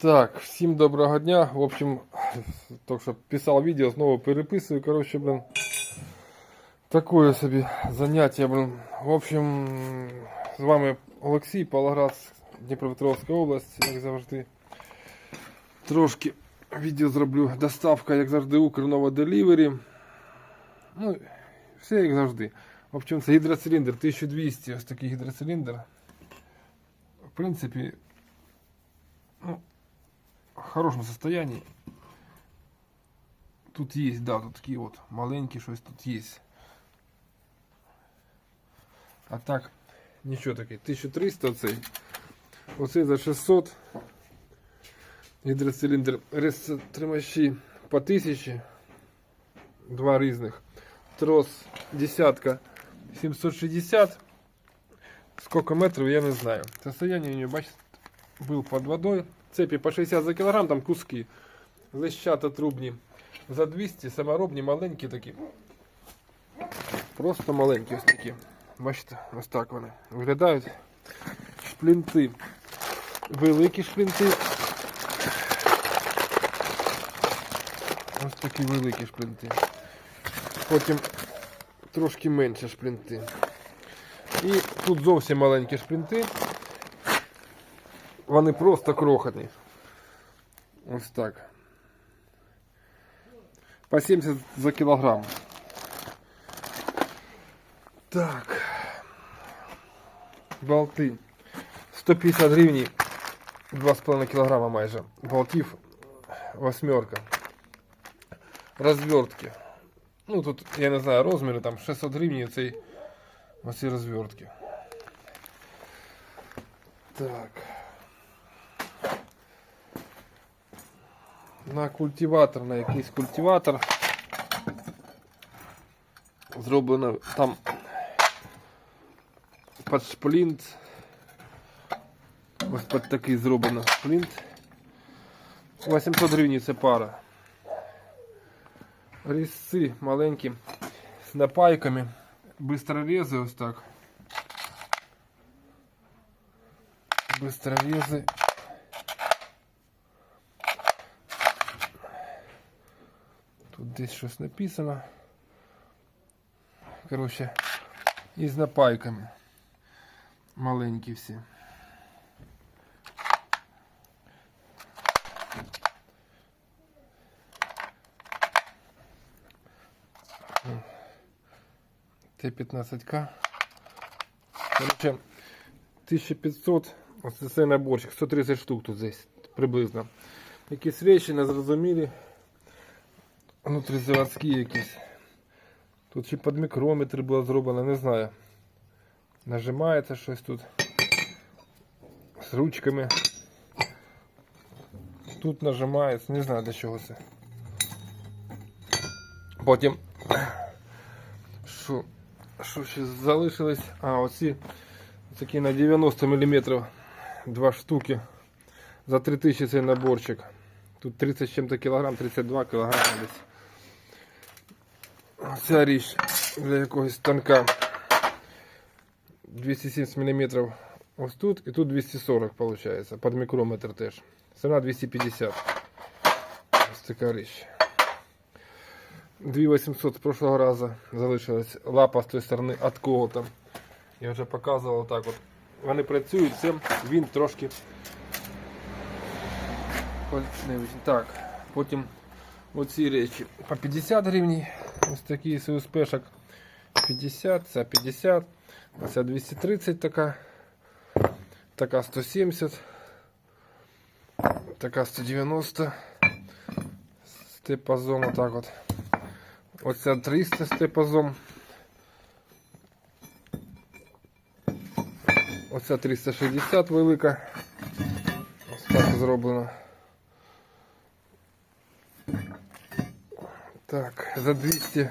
Так, всім доброго дня. В общем, только що писав відео, знову переписую. Короче, блин. Такое собі заняття, блин. В общем, з вами Олексій, Павлоград, Дніпропетровська область, як завжди. Трошки відео зроблю. Доставка, як завжди, Укрнова Delivery. Ну, все як завжди. В общем, це гідроциліндр 1200, ось такий гідроциліндр. В принципі, ну, в хорошем состоянии. Тут есть, да, тут такие вот маленькие щось тут есть. А так, нічого таке. 1300 оцей. Оцей за 600. Гідроциліндр тримачі по 1000. Два різних. Трос десятка 760. Сколько метров, я не знаю. Состояние у нее, бачите, был под водой. Цепи по 60 за кілограм, там куски. Лещата трубні за 200, саморобні, маленькі такі. Просто маленькі ось такі. Бачите, ось так вони виглядають. Шплінти. Великі шплінти. Ось такі великі шплінти. Потім трошки менше шплінти. І тут зовсім маленькі шплінти. Вони просто крохотні. Ось так. По 70 за кілограм. Так. Болти. 150 гривень. 2,5 кілограма майже. Болтів восьмерка. Розвертки. Ну тут, я не знаю, розміри там 600 гривень цей оці розвертки. Так. на культиватор, на якийсь культиватор. Зроблено там під шплінт. Ось під такий зроблено шплінт. 800 гривень це пара. Різці маленькі з напайками. Бистрорези ось так. Бистрорези. Тут десь щось написано. Коротше, і з напайками. Маленькі всі. Т-15К. Короче, 1500. Ось це наборчик. 130 штук тут здесь приблизно. Якісь речі незрозумілі. Внутрізаводські якісь. Тут чи під мікрометр було зроблено, не знаю. Нажимається щось тут. З ручками. Тут нажимається, не знаю для чого це. Потім. Що? Що ще залишилось? А, оці такі на 90 мм. Два штуки. За 3000 цей наборчик. Тут 30 з чим-то кілограм, 32 кілограми десь. Ця річ для якогось станка 270 мм ось тут і тут 240 виходить. Під мікрометр теж. Ціна 250. Ось така річ. 2800 з прошлого разу залишилась лапа з тої сторони від кого-то. Я вже показував так от. Вони працюють, це він трошки. Так, потім оці речі по 50 гривень. Ось такий СУСПшок 50, ця 50, ця 230 така, така 170, така 190, степазом отак от. Оця 300 степазом. Оця 360 велика. Ось так зроблено. Так, за 200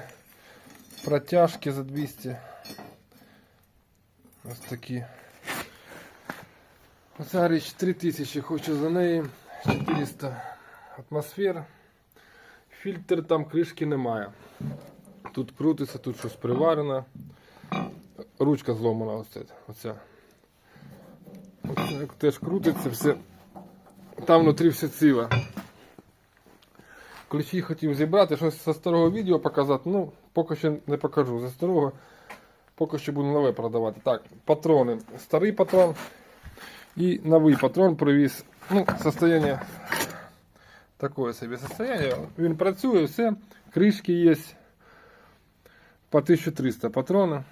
протяжки за 200. Ось такі. Оця річ 3000, хочу за неї. 400 атмосфер. Фільтр там кришки немає. Тут крутиться, тут щось приварено. Ручка зломана оця. Оця. Оце теж крутиться, все там внутрі все ціле. Ключі хотів зібрати, щось зі старого відео показати. Ну, поки що не покажу. За старого поки що буду нове продавати. Так, патрони. Старий патрон і новий патрон привіз. Ну, состояние такое собі состояние. Він працює, все. Кришки є. По 1300 патрони.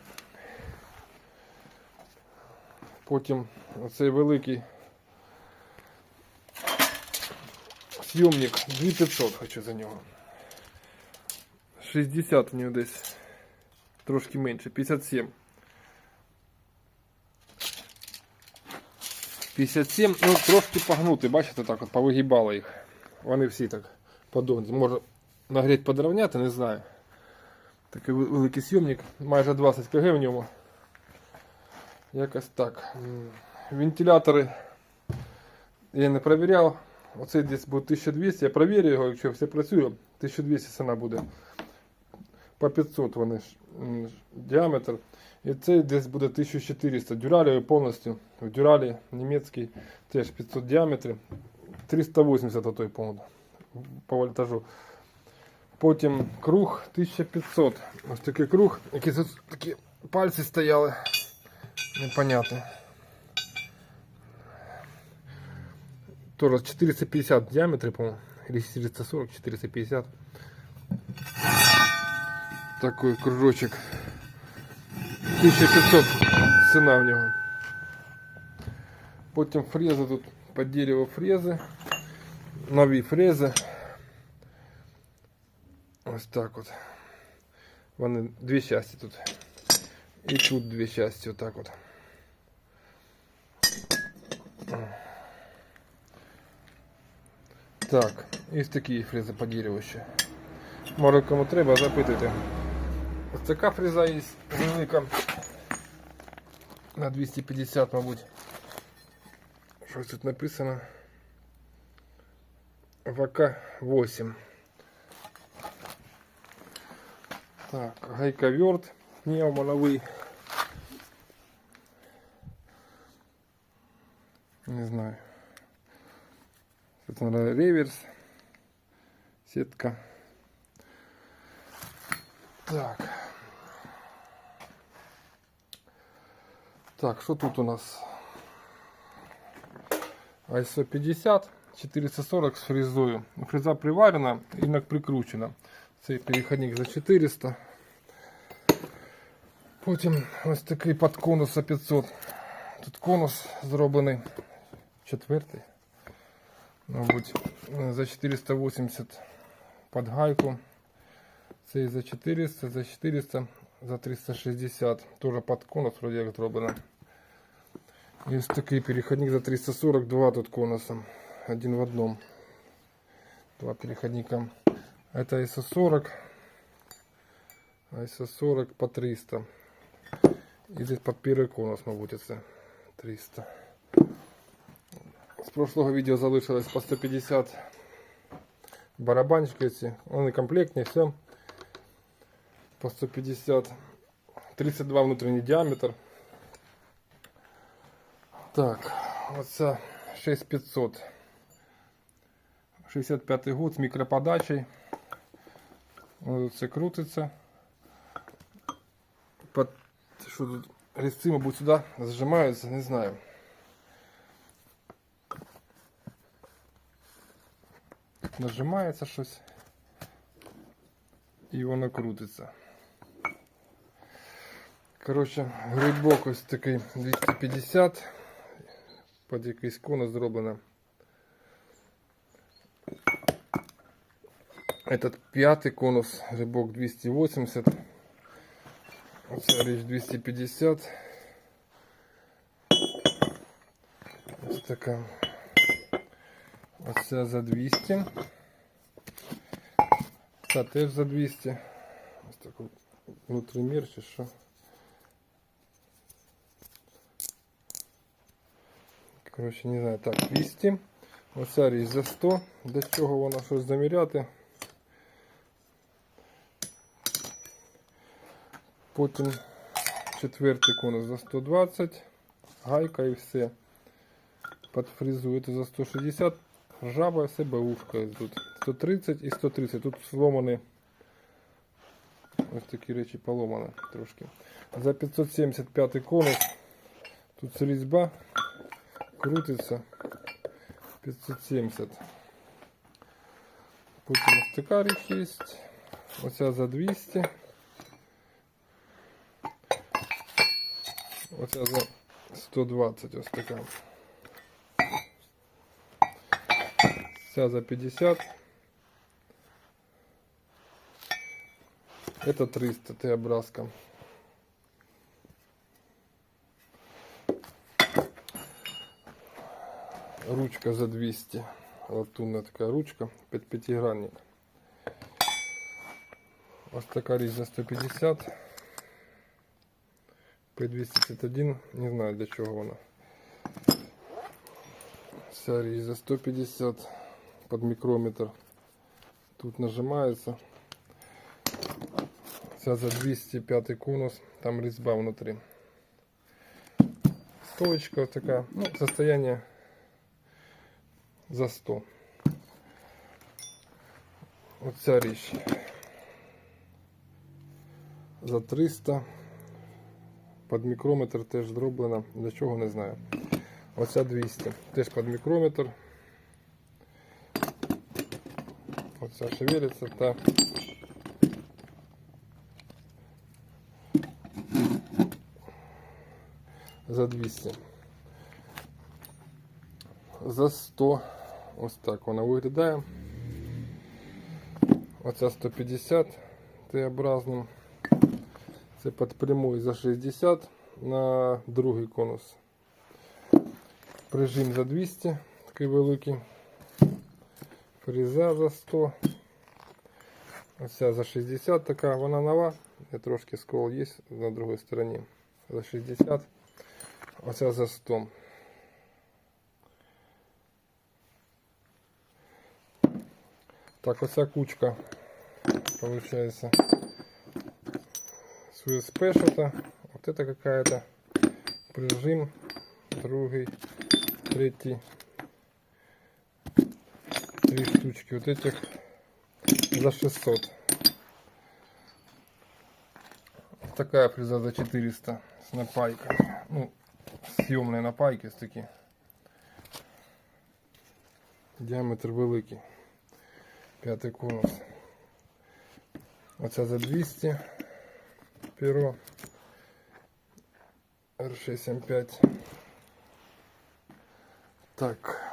Потім оцей великий Съемник 2500 хочу за нього. 60 у нього десь. Трошки менше. 57. 57, ну трошки погнути, бачите, так от повигибало їх. Вони всі так подогнуті. Може нагріти подровняти, не знаю. Такий великий сйомник, майже 20 кг в ньому. Якось так. Вентилятори я не перевіряв. Оцей десь буде 1200. Я перевірю його, якщо все працює. 1200 ціна буде. По 500 вони діаметр. І цей десь буде 1400. Дюралевий повністю. В дюралі німецький теж 500 діаметрів. 380 отой повністю по вольтажу. Потім круг 1500. Ось такий круг, який тут такі пальці стояли. Непонятно. Тоже 450 в диаметре, по-моему. Или 440, 450. Такой кружочек. 1500 цена в него. Потім фрези тут по дереву фрези. Нові фрези. Ось так от. Вони дві часті тут. І тут дві часті, отак от. Так, і такі фрези по дереву ще. Може кому треба, запитуйте. Ось така фреза є велика. На 250, мабуть. Щось тут написано. ВК-8. Так, гайковерт пневмоновий. Не знаю. Тут наверное, реверс. Сетка. Так. Так, что тут у нас? ISO 50, 440 с фрезою. Фреза приварена, інок прикручена. Цей переходник за 400. Потім ось такий под конуса 500. Тут конус зроблений четвертий Мабуть, за 480 під гайку. Цей за 400, за 400, за 360. Тоже під конус вроде як зроблено. І ось такий переходник за 342 тут конусом. Один в одном. Два переходника. Это ISO-40. ISO-40 по 300. І здесь под первый конус, мабуть, це 300. З прошлого відео залишилось по 150 барабанчики ці. Вони комплектні, все. По 150. 32 внутрішній діаметр. Так, оце 6500. 65 год з мікроподачею. Ось Це крутиться. Под... Що тут? Резці, мабуть, сюди зажимаються, не знаю. Нажимається щось. І воно крутиться. Коротше, грибок ось такий 250. Під якийсь конус зроблено. Этот п'ятий конус, грибок 280. Оце річ 250. Ось така. Оця за 200. Ця теж за 200. Ось такий внутрімір чи що. Коротше, не знаю, так, 200. Оця річ за 100. Для чого вона щось заміряти. Потім четвертий конус за 120. Гайка і все. Це за 160. ржаве, все беушка тут. 130 і 130. Тут сломані. Ось такі речі поломані трошки. За 575 конус. Тут різьба крутиться 570. Потім ось така річ є. Оця за 200. Оця за 120 ось така. Ця за 50. Это 300 Т-образка. Ручка за 200. Латунна така ручка, під п'ятигранник. Ось така річ за 150. П251, не знаю для чого вона. Вся річ за 150 под микрометр. Тут нажимается. Вся за 205 конус, там резьба внутри. Стоечка вот такая, ну, состояние за 100. Вот вся річ. За 300. Под мікрометр теж зроблена. Для чого не знаю. Оця 200. Теж під мікрометр. Оця шевелиться та за 200. За 100. Ось так вона виглядає. Оця 150 Т-образним. Це під прямою за 60 на другий конус. Прижим за 200, такий великий. Фреза за 100. Оця за 60 така, вона нова. Я трошки скол є на другій стороні. За 60. Оця за 100. Так, оця кучка получается с USB что-то. Вот это какая-то прижим. Другий, третий. Три штучки. Вот этих за 600. Вот такая фреза за 400 с напайкой. Ну, съемные напайки с такі. Діаметр великий. П'ятий конус. Оця за 200 перо R675. Так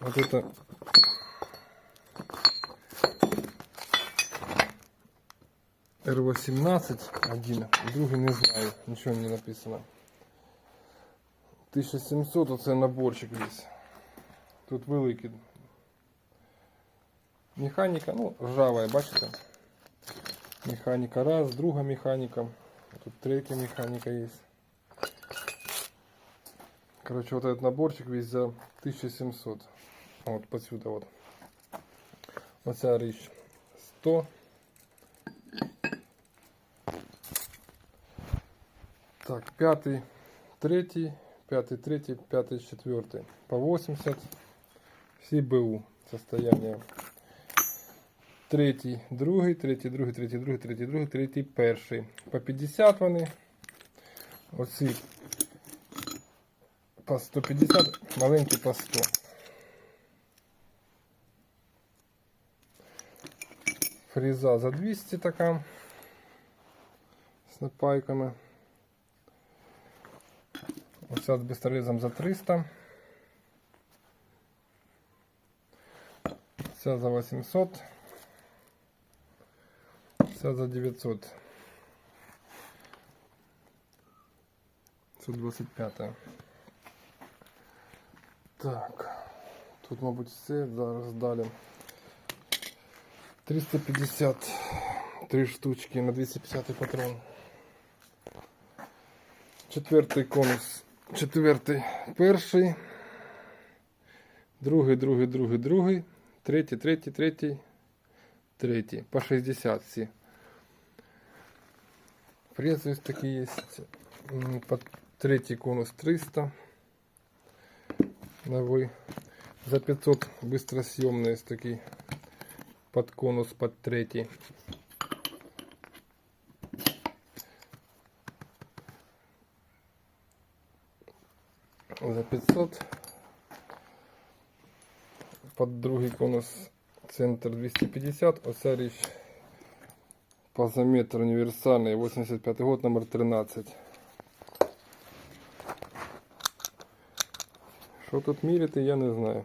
Вот это R18 один, другий не знаю, нічого не написано. 1700 оце наборчик весь. Тут великий. Механіка, ну, ржавая, бачите? Механіка раз, друга механіка. Тут третья механика есть. Короче, вот этот наборчик весь за 1700. Вот подсюда вот. Вот вся речь 100. Так, пятый, третий, пятый, третий, пятый, четвертый. По 80. Все БУ состояние. Третій, другий, третій, другий, третій, другий, третій, другий, третій, перший. По 50 вони. Оці по 150, маленькі по 100. Фреза за 200 така. З напайками. Оця з бестрорезом за 300. Ця за 800. Ця за 900. 125. Так. Тут, мабуть, все. Зараз далі. 350. Три штучки на 250 патрон. Четвертий конус. Четвертий перший. Другий, другий, другий, другий. Третій, третій, третій. Третій. По 60 всі. Фрезы такие есть. М, Под третий конус 300. Новий. За 500 быстросъемный есть такий под конус под третій. За 500 под другий конус центр 250. Оця річ Позаметр універсальний 85 год, номер 13. Що тут міряти, я не знаю.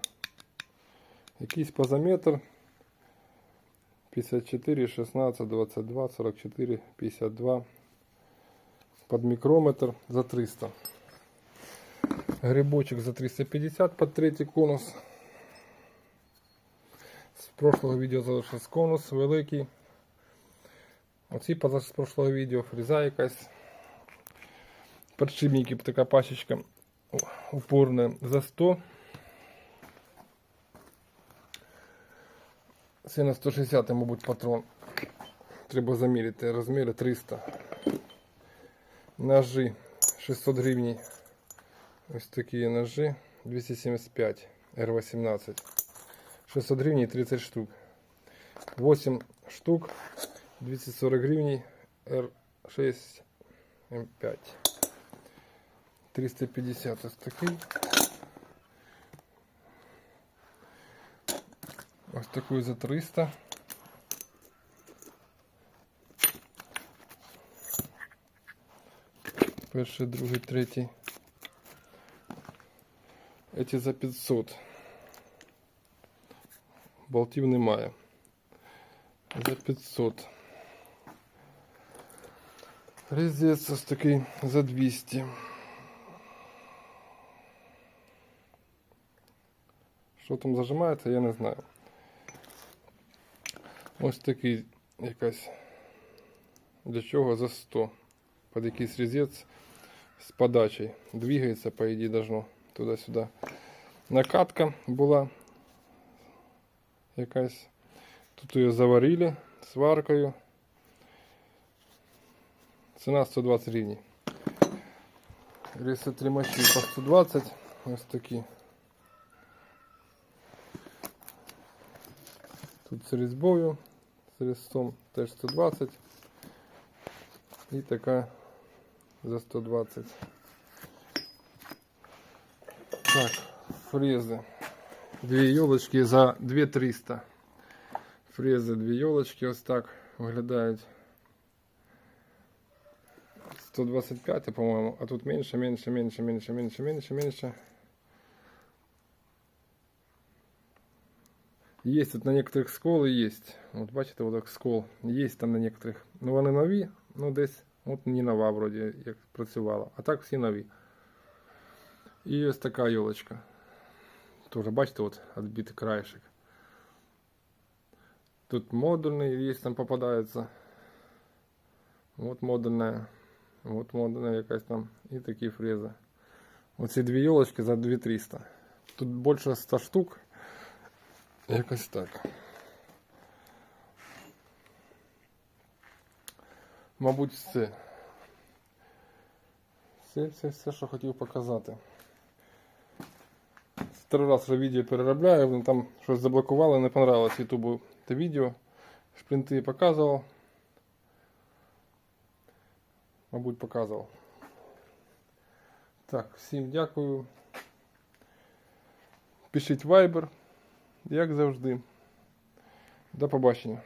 Якийсь позаметр 54, 16, 22, 44, 52. Под микрометр за 300. Грибочок за 350 под третій конус. З прошлого відео залишився конус великий. Оці поза з прошлого відео фреза якась. Подшипники така пачечка упорна за 100. Це на 160, мабуть, патрон. Треба заміряти розміри 300. Ножи 600 гривень. Ось такі ножи 275 R18. 600 гривень 30 штук. 8 штук 240 гривень R6 М5. 350 ось такий. Ось такий за 300. Перший, другий, третій. Эти за 500. Болтів немає. За 500. Резець ось такий за 200. Що там зажимається, я не знаю. Ось такий якась для чого за 100. Под якийсь резець з подачей. Двигається, по ідеї, должно туди-сюди. Накатка була якась. Тут її заварили сваркою. Ціна 120 гривень. Риси тримачі по 120. Ось такі. Тут з різьбою, з різцом теж 120. І така за 120. Так, фрези. Дві йолочки за 2300. Фрези дві йолочки ось так виглядають. 125, по-моєму, а тут менше, менше, менше, менше, менше, менше, менше. Есть тут на некоторых сколы есть. Вот бачите, вот так скол. Есть там на некоторых. Ну вони нові, ну десь от не нова вроді, як працювала. А так всі нові. І ось така йолочка. Тоже бачите, от відбитий краєшек. Тут модульний, есть там попадается. Вот модульная. Вот модульная якась там. І такі фрези. Оці дві йолочки за 2300. Тут більше 100 штук. Якось так. Мабуть, все. Все, все, все, що хотів показати. Второй раз вже відео переробляю, вони там щось заблокували, не понравилось ютубу те відео. Шпринти показував. Мабуть, показував. Так, всім дякую. Пишіть Viber як завжди. До побачення.